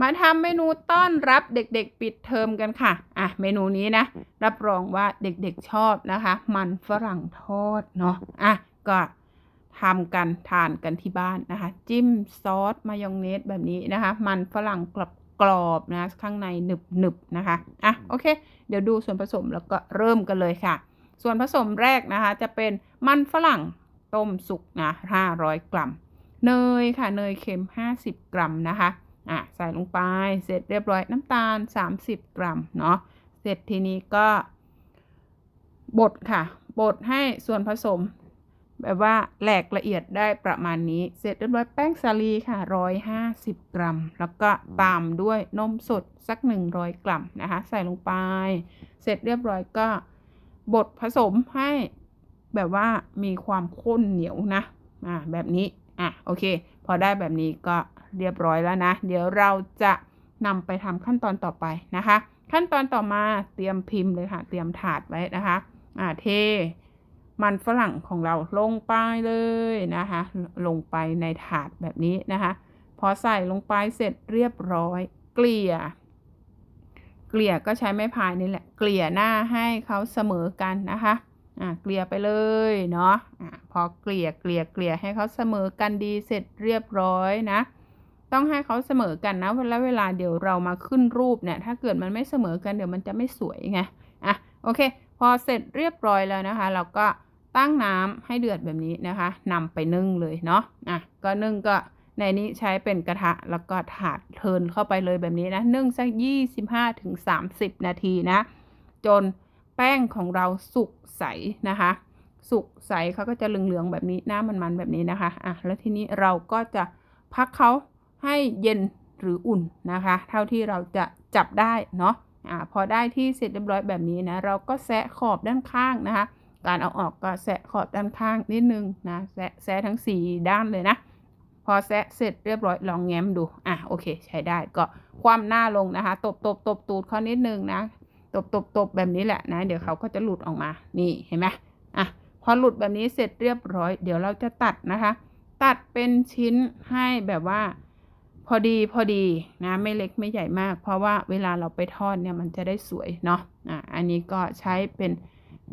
มาทำเมนูต้อนรับเด็กๆ ปิดเทอมกันค่ะ อะ เมนูนี้นะ รับรองว่าเด็กๆชอบนะคะ มันฝรั่งทอดเนาะ อะ ก็ทำกันทานกันที่บ้านนะคะ จิ้มซอสมายองเนสแบบนี้นะคะ มันฝรั่งกรอบกรอบๆนะ ข้างในหนึบหนึบๆนะคะ อะ โอเค เดี๋ยวดูส่วนผสมแล้วก็เริ่มกันเลยค่ะ ส่วนผสมแรกนะคะ จะเป็นมันฝรั่งต้มสุกนะ500 กรัม เนยค่ะ เนยเค็ม 50 กรัมนะคะ อะใส่ลงไปเสร็จเรียบร้อยน้ำตาล 30 กรัมเนาะเสร็จทีนี้ก็ บดค่ะ บดให้ส่วนผสม แบบว่าแหลกละเอียดได้ประมาณนี้ เสร็จเรียบร้อยแป้งสาลีค่ะ 150 กรัม แล้วก็ตามด้วยนมสดสัก 100 กรัมนะคะ ใส่ลงไป เสร็จเรียบร้อยก็ บดผสมให้แบบว่ามีความข้นเหนียวนะอ่าแบบนี้อะโอเค พอได้แบบนี้ก็ เรียบร้อยแล้วนะ เดี๋ยวเราจะนำไปทำขั้นตอนต่อไปนะคะ ขั้นตอนต่อมาเตรียมพิมพ์เลยค่ะ เตรียมถาดไว้นะคะอ่าเท มันฝรั่งของเราลงไปเลยนะคะ ลงไปในถาดแบบนี้นะคะ พอใส่ลงไปเสร็จเรียบร้อย เกลี่ย เกลี่ยก็ใช้ไม้พายนี่แหละ เกลี่ยหน้าให้เขาเสมอกันนะคะอ่าเกลี่ยไปเลยเนาะอ่าพอเกลี่ยเกลี่ยเกลี่ยให้เขาเสมอกันดีเสร็จเรียบร้อยนะ ต้องให้เขาเสมอกันนะเวลาเวลาเดี๋ยวเรามาขึ้นรูปเนี่ยถ้าเกิดมันไม่เสมอกันเดี๋ยวมันจะไม่สวยไงอะโอเค พอเสร็จเรียบร้อยแล้วนะคะ เราก็ตั้งน้ำให้เดือดแบบนี้นะคะนำไปนึ่งเลยเนาะอะก็นึ่งก็ในนี้ใช้เป็นกระทะแล้วก็ถาดเทินเข้าไปเลยแบบนี้นะนึ่งสัก 25ถึง30 นาทีนะ จนแป้งของเราสุกใสนะคะ สุกใสเขาก็จะเหลืองๆแบบนี้หน้ามันๆแบบนี้นะคะอะแล้วทีนี้เราก็จะพักเขา ให้เย็นหรืออุ่นนะคะ เท่าที่เราจะจับได้เนาะอ่าพอได้ที่เสร็จเรียบร้อยแบบนี้นะเราก็แซะขอบด้านข้างนะคะ การเอาออกก็แซะขอบด้านข้างนิดนึงนะแซะแซะทั้งสี่ด้านเลยนะ พอแซะเสร็จเรียบร้อยลองแง้มดูอะโอเค ใช้ได้ก็คว่ำหน้าลงนะคะ ตบตบตบตูดเขานิดนึงนะตบตบตบแบบนี้แหละนะ เดี๋ยวเขาก็จะหลุดออกมานี่เห็นไหมอะพอหลุดแบบนี้เสร็จเรียบร้อย เดี๋ยวเราจะตัดนะคะ ตัดเป็นชิ้นให้แบบว่า พอดีพอดีนะไม่เล็กไม่ใหญ่มาก เพราะว่าเวลาเราไปทอดเนี่ยมันจะได้สวยเนาะอะอันนี้ก็ใช้เป็น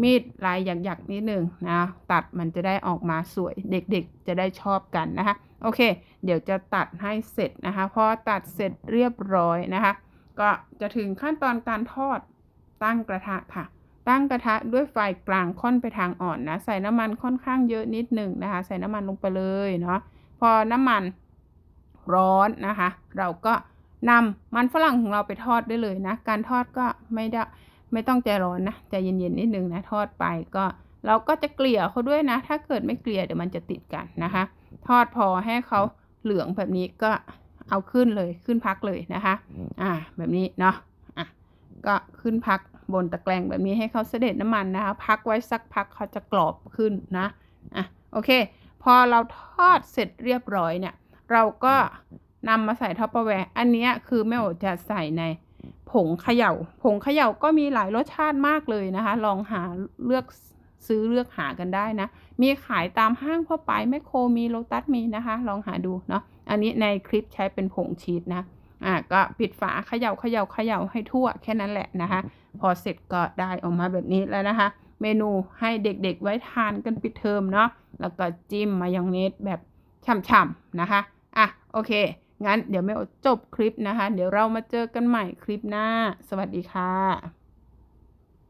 มีดลายหยักๆนิดนึงนะตัดมันจะได้ออกมาสวยเด็กๆจะได้ชอบกันนะคะโอเค เดี๋ยวจะตัดให้เสร็จนะคะพอตัดเสร็จเรียบร้อยนะคะ ก็จะถึงขั้นตอนการทอดตั้งกระทะค่ะ ตั้งกระทะด้วยไฟกลางค่อนไปทางอ่อนนะใส่น้ำมันค่อนข้างเยอะนิดหนึ่งนะคะ ใส่น้ำมันลงไปเลยเนาะพอน้ำมัน ร้อนนะคะ เราก็นำมันฝรั่งของเราไปทอดได้เลยนะ การทอดก็ไม่ได้ไม่ต้องใจร้อนนะใจเย็นๆนิดนึงนะทอดไปก็ เราก็จะเกลี่ยเขาด้วยนะ ถ้าเกิดไม่เกลี่ยเดี๋ยวมันจะติดกันนะคะ ทอดพอให้เขาเหลืองแบบนี้ก็เอาขึ้นเลยขึ้นพักเลยนะคะ อ่า แบบนี้เนาะอะก็ขึ้นพักบนตะแกรงแบบนี้ให้เขาเสด็จน้ำมันนะคะ พักไว้สักพักเขาจะกรอบขึ้นนะอะโอเค พอเราทอดเสร็จเรียบร้อยเนี่ย เราก็นำมาใส่ท็อปเปอร์แวร์อันเนี้ยคือแม่โอจะใส่ในผงเขย่า ผงเขย่าก็มีหลายรสชาติมากเลยนะคะ ลองหาเลือกซื้อเลือกหากันได้นะ มีขายตามห้างทั่วไปแมคโครมีโลตัสมีนะคะ ลองหาดูเนาะ อันนี้ในคลิปใช้เป็นผงชีสนะ อะก็ปิดฝาเขย่าเขย่าเขย่าให้ทั่วแค่นั้นแหละนะคะ พอเสร็จก็ได้ออกมาแบบนี้แล้วนะคะ เมนูให้เด็กๆไว้ทานกันปิดเทอมเนาะ แล้วก็จิ้มมายองเนสแบบฉ่ำๆนะคะอะ โอเค งั้นเดี๋ยวแม่จบคลิปนะคะ เดี๋ยวเรามาเจอกันใหม่คลิปหน้า สวัสดีค่ะ